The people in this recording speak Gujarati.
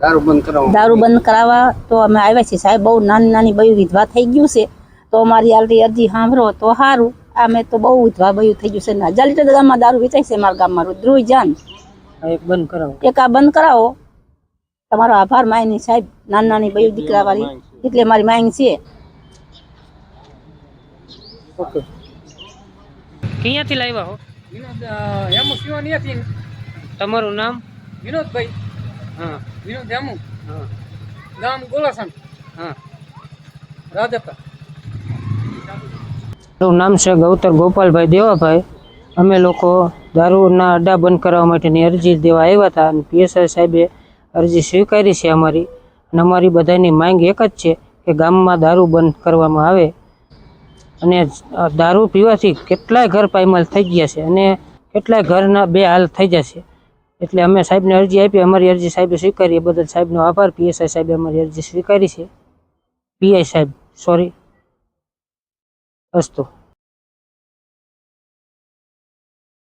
દારૂ બંધ કરાવવા દારૂ બંધ કરાવવા તો અમે આવ્યા છીએ સાહેબ બહુ નાની નાની બયું વિધવા થઈ ગયું છે. તો અમારી આલરી અરજી સાંભળો તો સારું. અમે તો બહુ વિધવા બયું થઈ ગયું છે ને હજાર લીટર ગામમાં દારૂ વેચાય છે મારા ગામમાં રુદ્રુય જાન. એક બંધ કરાવો. એક આ બંધ કરાવો. તમારો આભાર માયની સાહેબ. નાની નાની બયું દીકરા વાળી. એટલે મારી માંગ છે. ઓકે. ક્યાંથી લાવ્યા હો? વિનોદ હેમુ શિવાની તમારું નામ? વિનોદભાઈ. હા. વિનોદ હેમુ હા? ગામ ગોલાસણ. હા. રાજપા મારું નામ છે ગૌતર ગોપાલભાઈ દેવાભાઈ. અમે લોકો દારૂના અડ્ડા બંધ કરવા માટેની અરજી દેવા આવ્યા હતા અને પીએસઆઈ સાહેબે અરજી સ્વીકારી છે અમારી. અને અમારી બધાની માંગ એક જ છે કે ગામમાં દારૂ બંધ કરવામાં આવે. અને દારૂ પીવાથી કેટલાય ઘર પાયમાલ થઈ ગયા છે અને કેટલાય ઘરના બે હાલ થઈ જશે. એટલે અમે સાહેબને અરજી આપી, અમારી અરજી સાહેબે સ્વીકારી, એ બદલ સાહેબનો આભાર. પીએસઆઈ સાહેબે અમારી અરજી સ્વીકારી છે. પીઆઈ સાહેબ સોરી અસ્તુ.